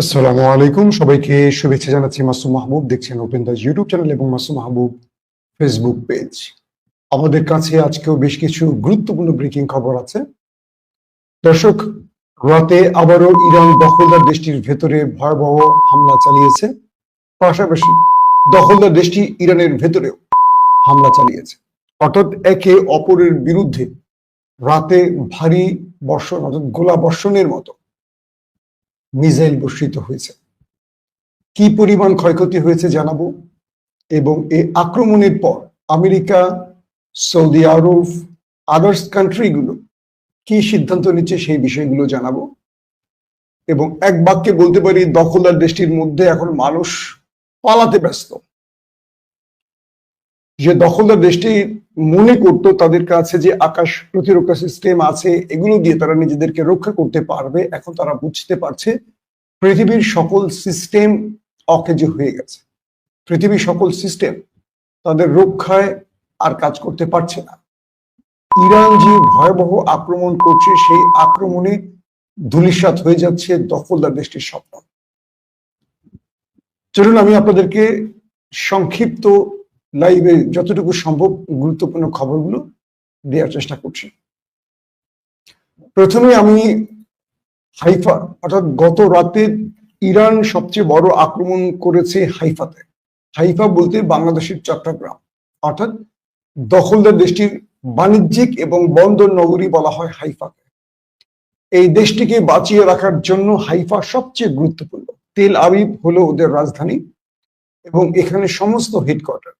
আসসালামু আলাইকুম। সবাইকে শুভেচ্ছা জানাচ্ছি মাসুম মাহবুব দেখছেন ওপেন দাস ইউটিউব চ্যানেল এবং মাসুম মাহবুব ফেসবুক পেজ আমাদের কাছে আজকেও বেশ কিছু গুরুত্বপূর্ণ ব্রেকিং খবর আছে। দর্শক, রাতে আবারও ইরান দখলদার দেশটির ভেতরে ভয়াবহ হামলা চালিয়েছে। পাশাপাশি দখলদার দেশটি ইরানের ভেতরেও হামলা চালিয়েছে। অর্থাৎ একে অপরের বিরুদ্ধে রাতে ভারী বর্ষণ, অর্থাৎ গোলা বর্ষণের মতো মিসাইল বর্ষিত হয়েছে। কি পরিমাণ ক্ষয়ক্ষতি হয়েছে জানাব? এবং এই আক্রমণের পর আমেরিকা, সৌদি আরব আদার্স কান্ট্রিগুলো কি সিদ্ধান্ত নিচ্ছে সেই বিষয়গুলো জানাব। এবং এক বাক্যে বলতে পারি, দখলদার দেশটির মধ্যে এখন মানুষ পালাতে ব্যস্ত। যে দখলদার দেশটি মনে করত তাদের কাছে যে আকাশ প্রতিরক্ষা সিস্টেম আছে, এগুলো দিয়ে তারা নিজেদেরকে রক্ষা করতে পারবে, এখন তারা বুঝতে পারছে পৃথিবীর সকল সিস্টেম অকেজে হয়ে গেছে। পৃথিবীর সকল সিস্টেম তাদের রক্ষায় আর কাজ করতে পারছে না। ইরান যে ভয়াবহ আক্রমণ করছে, সেই আক্রমণে ধুলিসাৎ হয়ে যাচ্ছে দখলদার দেশটির স্বপ্ন। চলুন আমি আপনাদেরকে সংক্ষিপ্ত লাইভে যতটুকু সম্ভব গুরুত্বপূর্ণ খবরগুলো দেওয়ার চেষ্টা করছি। প্রথমে আমি হাইফা, অর্থাৎ গত রাতে ইরান সবচেয়ে বড় আক্রমণ করেছে হাইফাতে। হাইফা বলতে বাংলাদেশের চট্টগ্রাম, অর্থাৎ দখলদার দেশটির বাণিজ্যিক এবং বন্দর নগরী বলা হয় হাইফাকে। এই দেশটিকে বাঁচিয়ে রাখার জন্য হাইফা সবচেয়ে গুরুত্বপূর্ণ। তেল আবিব হলো ওদের রাজধানী এবং এখানে সমস্ত হেডকোয়ার্টার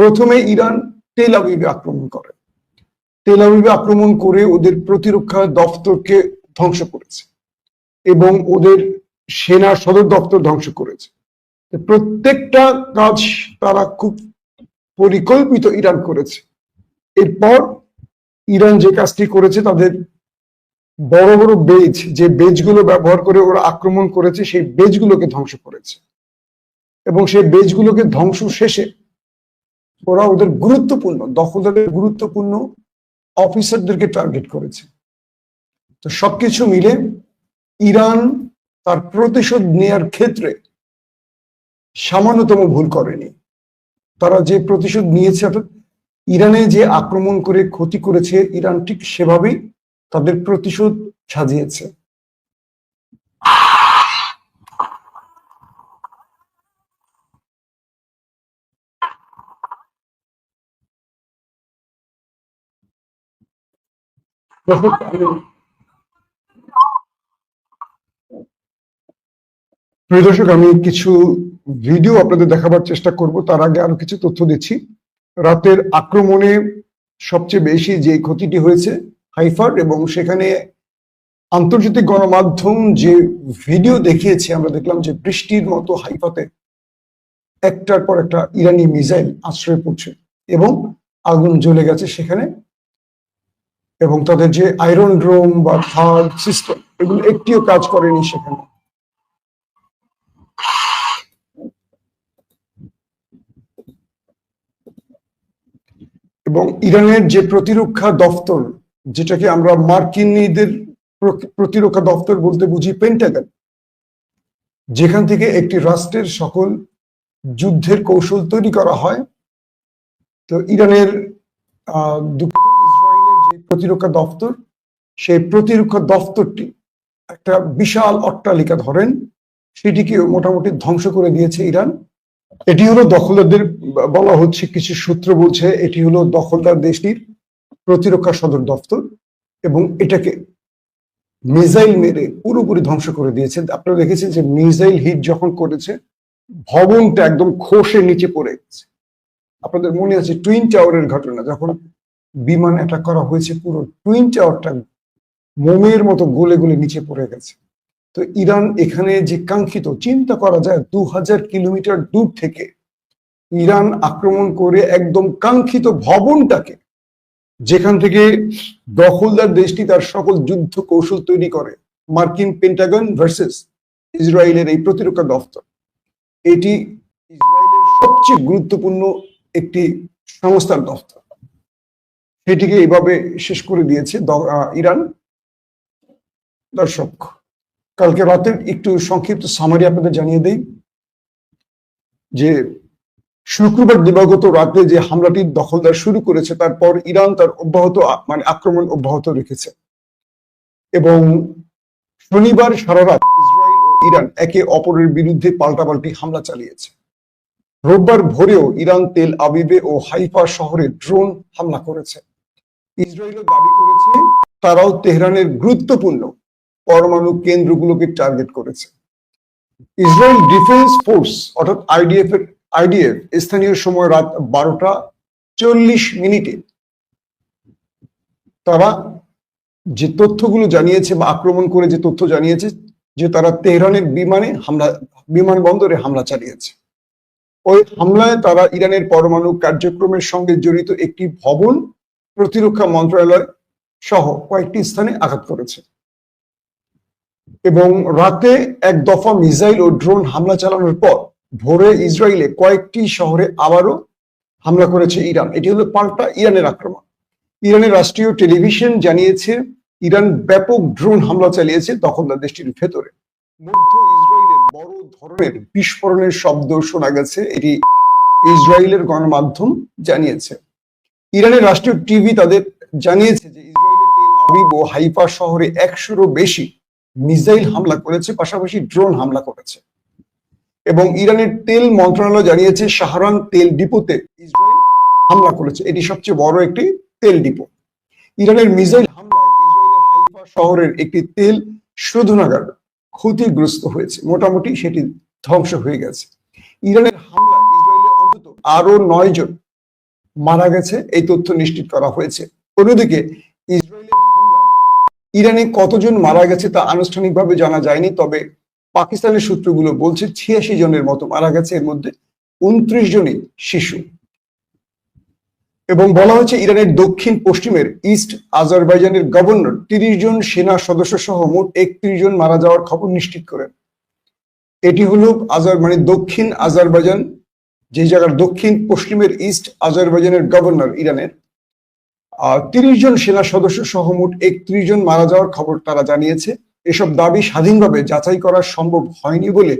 প্রথমে ইরান তেল আবিবে আক্রমণ করে। তেল আবিবে আক্রমণ করে ওদের প্রতিরক্ষা দপ্তরকে ধ্বংস করেছে এবং ওদের সেনা সদর দপ্তর ধ্বংস করেছে। প্রত্যেকটা কাজ তারা খুব পরিকল্পিত ইরান করেছে। এরপর ইরান যে কাজটি করেছে তাদের বড় বড় বেজ, যে বেজগুলো ব্যবহার করে ওরা আক্রমণ করেছে, সেই বেজগুলোকে ধ্বংস করেছে। এবং সেই বেজগুলোকে ধ্বংস শেষে ওরা ওদের গুরুত্বপূর্ণ দখলদারের গুরুত্বপূর্ণ অফিসারদেরকে টার্গেট করেছে। তো সবকিছু মিলে ইরান তার প্রতিশোধ নেয়ার ক্ষেত্রে সামান্যতম ভুল করেনি। তারা যে প্রতিশোধ নিয়েছে, অর্থাৎ ইরানে যে আক্রমণ করে ক্ষতি করেছে, ইরান ঠিক সেভাবেই তাদের প্রতিশোধ সাজিয়েছে। প্রিয় দর্শক, আমি কিছু ভিডিও আপনাদের দেখাবার চেষ্টা করব। তার আগে আরও কিছু তথ্য দিচ্ছি। রাতের আক্রমণে সবচেয়ে বেশি যে ক্ষতিটি হয়েছে হাইফার এবং সেখানে আন্তর্জাতিক গণমাধ্যম যে ভিডিও দেখিয়েছে, আমরা দেখলাম যে বৃষ্টির মতো হাইফাতে একটার পর একটা ইরানি মিসাইল আশ্রয় পড়ছে এবং আগুন জ্বলে গেছে সেখানে। এবং তাদের যে আয়রন ড্রোম বা থার্ড সিস্টেম এগুলো একটিও কাজ করেনি সেখানে। এবং ইরানের যে প্রতিরক্ষা দফতর যেটাকে আমরা মার্কিনীদের প্রতিরক্ষা দফতর বলতে বুঝি পেন্টাগন যেখান থেকে একটি রাষ্ট্রের সকল যুদ্ধের কৌশল তৈরি করা হয়। তো ইরানের আহ, প্রতিরক্ষা দপ্তর সেই প্রতিরক্ষা দপ্তরটি একটা বিশাল অট্টালিকা ধরেন, সেটিকে মোটামুটি ধ্বংস করে দিয়েছে ইরান। এটি হলো দখলদারদের, বলা হচ্ছে কিছু সূত্র বলছে এটি হলো দখলদার দেশটির প্রতিরক্ষা সদর দপ্তর এবং এটাকে মিসাইল মেরে পুরোপুরি ধ্বংস করে দিয়েছে। আপনারা দেখেছেন যে মিসাইল হিট যখন করেছে, ভবনটা একদম খসে নিচে পড়ে গেছে। আপনাদের মনে আছে টুইন টাওয়ারের ঘটনা, যখন বিমান অ্যাটাক করা হয়েছে, পুরো টুইন টাওয়ারটা মোমের মতো গলে গলে নিচে পড়ে গেছে। তো ইরান এখানে যে কাঙ্ক্ষিত, চিন্তা করা যায় দু হাজার কিলোমিটার দূর থেকে ইরান আক্রমণ করে একদম কাঙ্ক্ষিত ভবনটাকে, যেখান থেকে দখলদার দেশটি তার সকল যুদ্ধ কৌশল তৈরি করে, মার্কিন পেন্টাগন ভার্সেস ইসরায়েলের এই প্রতিরক্ষা দফতর। এটি ইসরায়েলের সবচেয়ে গুরুত্বপূর্ণ একটি সংস্থার দফতর। সেটিকে এইভাবে শেষ করে দিয়েছে ইরান। দর্শক, কালকে রাতের একটু সংক্ষিপ্ত সামারি আপনাদের জানিয়ে দেই। যে শুক্রবার দিবাগত রাতে যে হামলাটি দখলদার শুরু করেছে, তারপর ইরান তার অব্যাহত মানে আক্রমণ অব্যাহত রেখেছে। এবং শনিবার সারা রাত ইসরায়েল ও ইরান একে অপরের বিরুদ্ধে পাল্টাপাল্টি হামলা চালিয়েছে। রোববার ভোরেও ইরান তেল আবিবে ও হাইফা শহরে ড্রোন হামলা করেছে। ইসরায়েলও দাবি করেছে তারাও তেহরানের গুরুত্বপূর্ণ পরমাণু কেন্দ্রগুলোকে টার্গেট করেছে। ইসরায়েল ডিফেন্স ফোর্স অর্থাৎ আইডিএফ এর আইডিএফ স্থানীয় সময় রাত বারোটা চল্লিশ মিনিটে তারা যে তথ্যগুলো জানিয়েছে বা আক্রমণ করে যে তথ্য জানিয়েছে যে তারা তেহরানের বিমানে হামলা, বিমানবন্দরে হামলা চালিয়েছে। ওই হামলায় তারা ইরানের পরমাণু কার্যক্রমের সঙ্গে জড়িত একটি ভবন প্রতিরক্ষা মন্ত্রণালয় সহ কয়েকটি স্থানে আঘাত করেছে। এবং রাতে এক দফা মিসাইল ও ড্রোন হামলা চালানোর পর ভোরে ইসরায়েলে কয়েকটি শহরে আবারও হামলা করেছে ইরান। এটি হলো পাল্টা ইরানের আক্রমণ। ইরানের রাষ্ট্রীয় টেলিভিশন জানিয়েছে, ইরান ব্যাপক ড্রোন হামলা চালিয়েছে দখলদার দেশটির ভেতরে। মধ্য ইসরায়েলের বড় ধরনের বিস্ফোরণের শব্দ শোনা গেছে, এটি ইসরায়েলের গণমাধ্যম জানিয়েছে। ইরানের রাষ্ট্রীয় টিভি তাদের জানিয়েছে যে ইসরায়েলের ও হাইফা শহরে একশোরও বেশি মিসাইল হামলা করেছে, পাশাপাশি ড্রোন হামলা করেছে। এবং ইরানের তেল মন্ত্রণালয় জানিয়েছে শাহরান তেল ডিপোতে ইসরায়েল হামলা করেছে। এটি সবচেয়ে বড় একটি তেল ডিপো। ইরানের মিসাইল হামলায় ইসরায়েলের হাইফা শহরের একটি তেল শোধনাগার ক্ষতিগ্রস্ত হয়েছে। মোটামুটি সেটি ধ্বংস হয়ে গেছে। ইরানের হামলায় ইসরায়েলে অন্তত আরও নয় জন মারা গেছে, এই তথ্য নিশ্চিত করা হয়েছে। অন্যদিকে, ইসরায়েলের ইরানে কতজন মারা গেছে তা আনুষ্ঠানিকভাবে জানা যায়নি, তবে পাকিস্তানের সূত্রগুলো বলছে ছিয়াশি জনের মতো মারা গেছে, এর মধ্যে উনত্রিশ জনই শিশু। এবং বলা হয়েছে ইরানের দক্ষিণ পশ্চিমের ইস্ট আজারবাইজানের গভর্নর তিরিশ জন সেনা সদস্য সহ মোট একত্রিশ জন মারা যাওয়ার খবর নিশ্চিত করেন। এটি হলো আজার মানে দক্ষিণ আজারবাইজান যে জায়গার দক্ষিণ, পশ্চিমের ইস্ট আজারবাইজানের গভর্নর ইরানের তিরিশ জন সেনা সদস্য সহ মোট একত্রিশ জন মারা যাওয়ার খবর তারা জানিয়েছে। এসব দাবি স্বাধীনভাবে যাচাই করা সম্ভব হয়নি বলে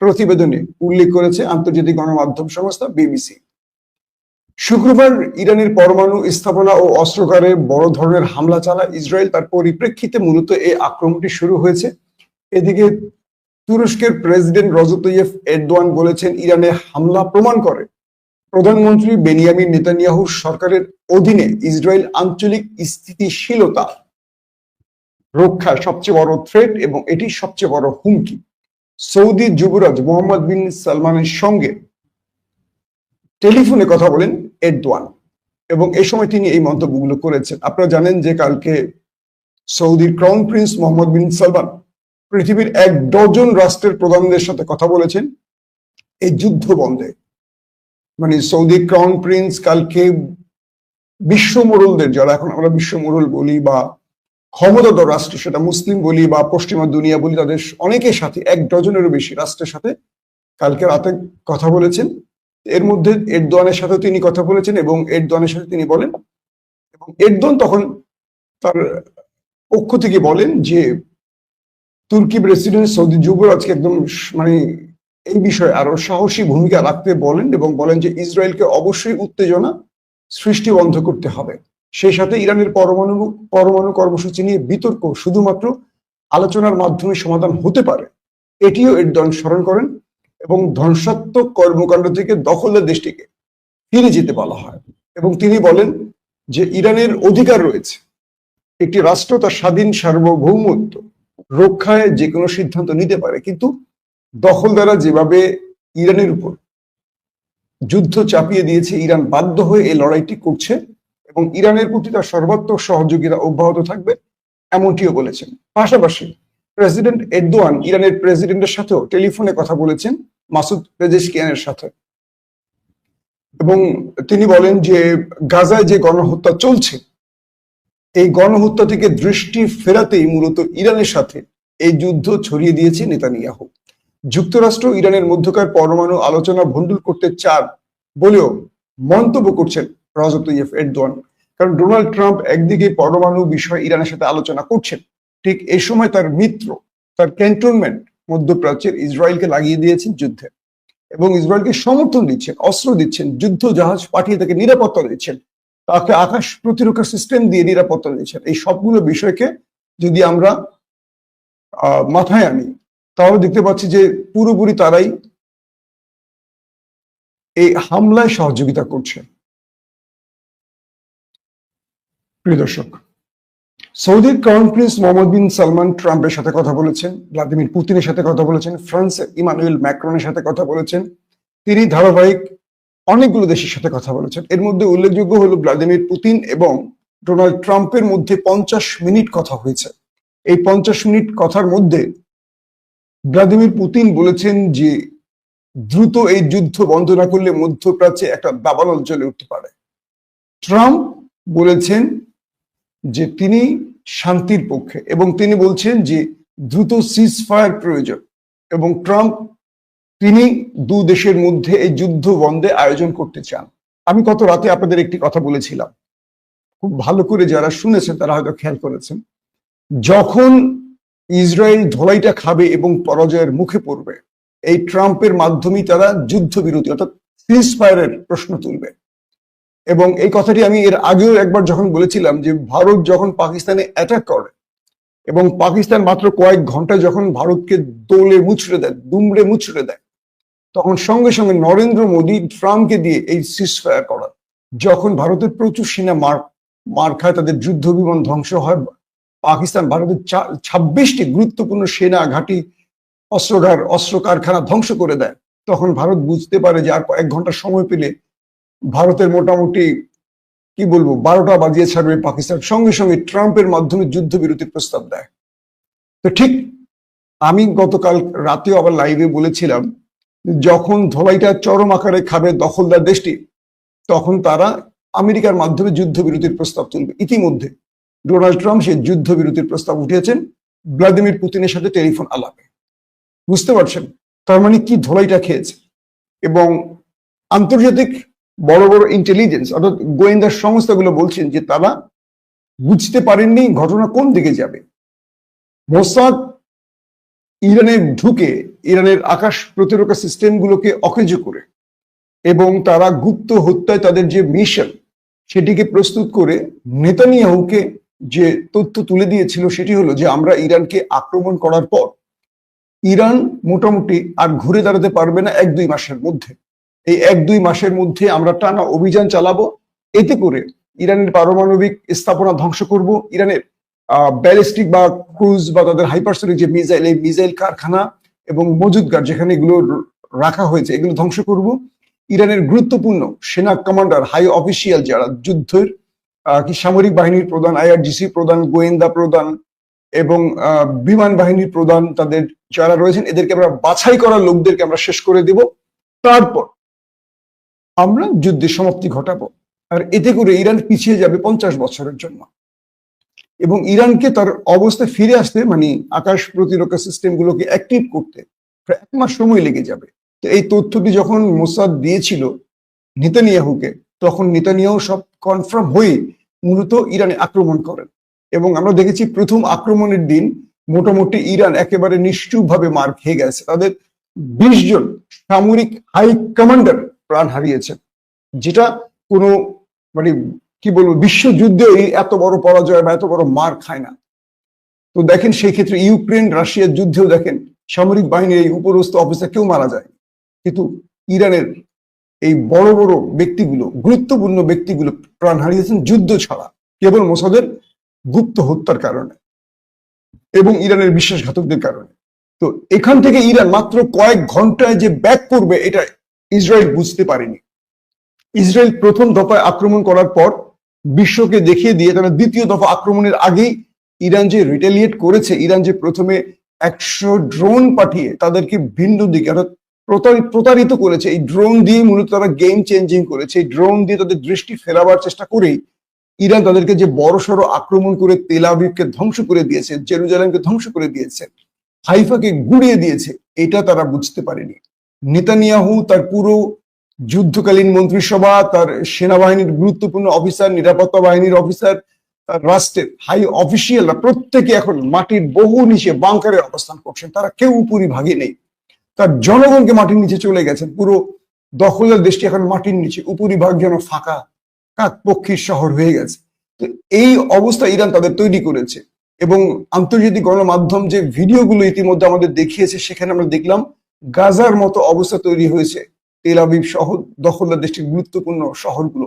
প্রতিবেদনে উল্লেখ করেছে আন্তর্জাতিক গণমাধ্যম সংস্থা বিবিসি। শুক্রবার ইরানের পরমাণু স্থাপনা ও অস্ত্রকারে বড় ধরনের হামলা চালা ইসরায়েল। তার পরিপ্রেক্ষিতে মূলত এই আক্রমণটি শুরু হয়েছে। এদিকে তুরস্কের প্রেসিডেন্ট রজব তৈয়ফ এরদোয়ান বলেছেন ইরানে হামলা প্রমাণ করে। প্রধানমন্ত্রী বেনিয়ামিন নেতানিয়াহু সরকারের অধীনে ইসরায়েল আঞ্চলিক স্থিতিশীলতা রক্ষা সবচেয়ে বড় থ্রেট এবং এটি সবচেয়ে বড় হুমকি। সৌদি যুবরাজ মোহাম্মদ বিন সালমানের সঙ্গে টেলিফোনে কথা বলেন এরদোয়ান এবং এ সময় তিনি এই মন্তব্যগুলো করেছেন। আপনারা জানেন যে কালকে সৌদির crown prince Mohammed bin Salman পৃথিবীর এক ডজন রাষ্ট্রের প্রধানদের সাথে কথা বলেছেন এই যুদ্ধ বন্ধে। মানে সৌদি ক্রাউন প্রিন্স কালকে বিশ্ব মোড়লদের যারা এখন আমরা বিশ্ব মোড়ল বলি বা ক্ষমতাধর রাষ্ট্র, সেটা মুসলিম বলি বা পশ্চিমা দুনিয়া বলি, তাদের অনেকের সাথে, এক ডজনেরও বেশি রাষ্ট্রের সাথে কালকে রাতে কথা বলেছেন। এর মধ্যে এরদোয়ানের সাথে তিনি কথা বলেছেন এবং এরদোয়ানের সাথে তিনি বলেন এবং এরদোয়ান তখন তার পক্ষ থেকে বলেন যে তুর্কি প্রেসিডেন্ট সৌদি যুবরাজকে একদম মানে এই বিষয়ে আরও সাহসী ভূমিকা রাখতে বলেন এবং বলেন যে ইসরায়েলকে অবশ্যই উত্তেজনা সৃষ্টি বন্ধ করতে হবে। সেই সাথে ইরানের পরমাণু পরমাণু কর্মসূচি নিয়ে বিতর্ক শুধুমাত্র আলোচনার মাধ্যমে সমাধান হতে পারে, এটিও এর এরদোয়ান স্মরণ করেন এবং ধ্বংসাত্মক কর্মকাণ্ড থেকে দখলদার দেশটিকে ফিরে যেতে বলা হয় এবং তিনি বলেন যে ইরানের অধিকার রয়েছে। একটি রাষ্ট্র তার স্বাধীন সার্বভৌমত্ব রক্ষায় যে কোনো সিদ্ধান্ত নিতে পারে, কিন্তু দখলদাররা যেভাবে ইরানের উপর যুদ্ধ চাপিয়ে দিয়েছে, ইরান বাধ্য হয়ে এই লড়াইটি করছে এবং ইরানের প্রতি তার সর্বাত্মক সহযোগিতা অব্যাহত থাকবে, এমনটিও বলেছেন। পাশাপাশি প্রেসিডেন্ট এরদোয়ান ইরানের প্রেসিডেন্টের সাথেও টেলিফোনে কথা বলেছেন, মাসুদ পেজেশকিয়ানের সাথে। এবং তিনি বলেন যে, গাজায় যে গণহত্যা চলছে এই গণহত্যা থেকে দৃষ্টি ফেরাতেই মূলত ইরানের সাথে এই যুদ্ধ ছড়িয়ে দিয়েছে নেতানিয়াহু। যুক্তরাষ্ট্র ইরানের মধ্যকার পরমাণু আলোচনা ভণ্ডুল করতে চান বলেও মন্তব্য করছেন রজব তৈয়ফ এরদোয়ান। কারণ ডোনাল্ড ট্রাম্প একদিকে পরমাণু বিষয়ে ইরানের সাথে আলোচনা করছেন, ঠিক এই সময় তার মিত্র, তার ক্যান্টনমেন্ট মধ্যপ্রাচ্যের ইসরায়েলকে লাগিয়ে দিয়েছেন যুদ্ধে এবং ইসরায়েলকে সমর্থন দিচ্ছেন, অস্ত্র দিচ্ছেন যুদ্ধ জাহাজ পাঠিয়ে তাকে নিরাপত্তা দিচ্ছেন। তাকে আকাশ প্রতিরক্ষা সিস্টেম দিয়ে নিরাপত্তা দিচ্ছেন এই সবগুলো বিষয়কে যদি আমরা মাথায় আনি তাহলে দেখতে পাচ্ছি যে পুরোপুরি তারাই এই হামলায় সহযোগিতা করছে। প্রিয় দর্শক সৌদির crown prince Mohammed bin Salman ট্রাম্পের সাথে কথা বলেছেন ভ্লাদিমির পুতিনের সাথে কথা বলেছেন ফ্রান্সের ইমানুয়েল ম্যাক্রনের সাথে কথা বলেছেন। তিনি ধারাবাহিক অনেকগুলো দেশের সাথে কথা বলেছেন। এর মধ্যে উল্লেখযোগ্য হলো ভ্লাদিমির পুতিন এবং ডোনাল্ড ট্রাম্পের মধ্যে পঞ্চাশ মিনিট কথা হয়েছে। এই পঞ্চাশ মিনিট কথার মধ্যে ভ্লাদিমির পুতিন বলেছেন যে, দ্রুত এই যুদ্ধ বন্ধ না করলে মধ্যপ্রাচ্যে একটা দাবানল জ্বলে উঠতে পারে। ট্রাম্প বলেছেন যে, তিনি শান্তির পক্ষে এবং তিনি বলছেন যে, দ্রুত সিজ ফায়ার প্রয়োজন এবং ট্রাম্প তিনি দু দেশের মধ্যে এই যুদ্ধ বন্ধে আয়োজন করতে চান। আমি গত রাতে আপনাদের একটি কথা বলেছিলাম। খুব ভালো করে যারা শুনেছেন তারা হয়তো খেয়াল করেছেন। যখন ইসরায়েল ধোলাইটা খাবে এবং পরাজয়ের মুখে পড়বে, এই ট্রাম্পের মাধ্যমেই তারা যুদ্ধবিরতি অর্থাৎ সিজ ফায়ারের প্রশ্ন তুলবে। এবং এই কথাটি আমি এর আগেও একবার যখন বলেছিলাম যে ভারত যখন পাকিস্তানে অ্যাটাক করে এবং পাকিস্তান মাত্র কয়েক ঘণ্টা যখন ভারতকে দোলে মুচড়ে দেয়, দুমড়ে মুচড়ে দেয় তখন সঙ্গে সঙ্গে নরেন্দ্র মোদী ট্রাম্পকে দিয়ে এই সিসফায়ার করা যখন ভারতের প্রচুর সেনা মার মার খায়, তাদের যুদ্ধ বিমান ধ্বংস হয়, পাকিস্তান ভারতের ছাব্বিশটি গুরুত্বপূর্ণ সেনা, ঘাঁটি অস্ত্রগার অস্ত্র কারখানা ধ্বংস করে দেয়। তখন ভারত বুঝতে পারে যে আর কয়েক ঘণ্টা সময় পেলে ভারতের মোটামুটি, কি বলব, বারোটা বাজিয়ে ছাড়বে পাকিস্তান। সঙ্গে সঙ্গে ট্রাম্পের মাধ্যমে যুদ্ধবিরতির প্রস্তাব দেয়। তো ঠিক আমি গতকাল রাতেও আবার লাইভে বলেছিলাম যখন ধোলাইটা চরম আকারে খাবে দখলদার দেশটি, তখন তারা আমেরিকার মাধ্যমে যুদ্ধবিরতির প্রস্তাব তুলবে। ইতিমধ্যে ডোনাল্ড ট্রাম্প সে যুদ্ধবিরতির প্রস্তাব উঠিয়েছেন, ভ্লাদিমির পুতিনের সাথে টেলিফোন আলাপে। বুঝতে পারছেন? তার মানে কি ধোলাইটা খেয়েছে? এবং আন্তর্জাতিক বড় বড় ইন্টেলিজেন্স অর্থাৎ গোয়েন্দা সংস্থাগুলো বলছেন যে তারা বুঝতে পারেননি ঘটনা কোন দিকে যাবে। মোসাদ ইরানে ঢুকে ইরানের আকাশ প্রতিরক্ষা সিস্টেমগুলোকে অকেজ করে এবং তারা গুপ্ত হত্যায় তাদের যে মিশন, সেটিকে প্রস্তুত করে নেতানিয়াহুকে যে তথ্য তুলে দিয়েছিল সেটি হলো যে আমরা ইরানকে আক্রমণ করার পর ইরান মোটামুটি আর ঘুরে দাঁড়াতে পারবে না এক দুই মাসের মধ্যে। এই এক দুই মাসের মধ্যে আমরা টানা অভিযান চালাবো, এতে করে ইরানের পারমাণবিক স্থাপনা ধ্বংস করব, ইরানের ব্যালিস্টিক বা ক্রুজ বা তাদের হাইপারসনিক যে মিসাইল, এই মিসাইল কারখানা এবং মজুদগার যেখানে এগুলো রাখা হয়েছে, এগুলো ধ্বংস করব। ইরানের গুরুত্বপূর্ণ সেনা কমান্ডার, হাই অফিসিয়াল যারা, যুদ্ধের কি সামরিক বাহিনীর প্রধান, আইআরজিসি প্রধান, গোয়েন্দা প্রধান এবং বিমান বাহিনীর প্রধান তাদের যারা রয়েছেন, এদেরকে আমরা বাছাই করা লোকদেরকে আমরা শেষ করে দেব। তারপর আমরা যুদ্ধের সমাপ্তি ঘটাবো। আর এতে করে ইরান পিছিয়ে যাবে পঞ্চাশ বছরের জন্য। এবং ইরানকে তার অবস্থায় ফিরে আসতে মানে আকাশ প্রতিরক্ষা সিস্টেম গুলোকে অ্যাক্টিভ করতে, প্রায় এক মাস সময় লেগে যাবে। তো এই তথ্যটি যখন মোসাদ দিয়েছিল নেতানিয়াহুকে, তখন নেতানিয়াহু সব কনফার্ম হয়ে মূলত ইরানে আক্রমণ করেন। এবং আমরা দেখেছি প্রথম আক্রমণের দিন মোটামুটি ইরান একেবারে নিশ্চুপভাবে মার খেয়ে গেছে। তাদের বিশ জন সামরিক হাই কমান্ডার প্রাণ হারিয়েছেন, যেটা কোনো মানে কি বলব বিশ্বযুদ্ধে এই এত বড় পরাজয় বা এত বড় মার খায় না। তো দেখেন সেই ক্ষেত্রে ইউক্রেন, রাশিয়ার যুদ্ধেও দেখেন সামরিক বাহিনীর এই উপরস্থ অফিসার কেউ মারা যায়। কিন্তু ইরানের এই বড় বড় ব্যক্তিগুলো, গুরুত্বপূর্ণ ব্যক্তিগুলো প্রাণ হারিয়েছেন যুদ্ধ ছাড়া, কেবল মোসাদের গুপ্ত হত্যার কারণে এবং ইরানের বিশ্বাসঘাতকদের কারণে। তো এখান থেকে ইরান মাত্র কয়েক ঘন্টায় যে ব্যাক করবে, এটা ইসরায়েল বুঝতে পারেনি। ইসরায়েল প্রথম দফায় আক্রমণ করার পর বিশ্বকে দেখিয়ে দিয়ে তারা দ্বিতীয় দফা আক্রমণের আগেই ইরান যে রিটেলিয়েট করেছে, ইরান যে প্রথমে একশো ড্রোন পাঠিয়ে তাদেরকে ভিন্ন দিকে অর্থাৎ প্রতারিত করেছে। এই ড্রোন দিয়ে মূলত তারা গেম চেঞ্জিং করেছে। এই ড্রোন দিয়ে তাদের দৃষ্টি ফেরাবার চেষ্টা করেই ইরান তাদেরকে যে বড়সড় আক্রমণ করে তেল আবিবকে ধ্বংস করে দিয়েছে, জেরুজালেমকে ধ্বংস করে দিয়েছে, হাইফাকে গুড়িয়ে দিয়েছে, এটা তারা বুঝতে পারেনি। নেতানিয়াহু তার পুরো যুদ্ধকালীন মন্ত্রিসভা, তার সেনাবাহিনীর গুরুত্বপূর্ণ অফিসার, নিরাপত্তা বাহিনীর অফিসার, তার রাষ্ট্রের হাই অফিসিয়ালরা প্রত্যেকে এখন মাটির বহু নিচে বাংকারে অবস্থান করছেন। তারা কেউ উপরি ভাগে নেই। তার জনগণকে মাটির নিচে চলে গেছেন। পুরো দখলের দেশটি এখন মাটির নিচে। উপরিভাগ যেন ফাঁকা কাক পক্ষীর শহর হয়ে গেছে। তো এই অবস্থা ইরান তাদের তৈরি করেছে। এবং আন্তর্জাতিক গণমাধ্যম যে ভিডিওগুলো ইতিমধ্যে আমাদের দেখিয়েছে, সেখানে আমরা দেখলাম গাজার মতো অবস্থা তৈরি হয়েছে। তেল আবিব সহ দখলদার দেশটির গুরুত্বপূর্ণ শহরগুলো।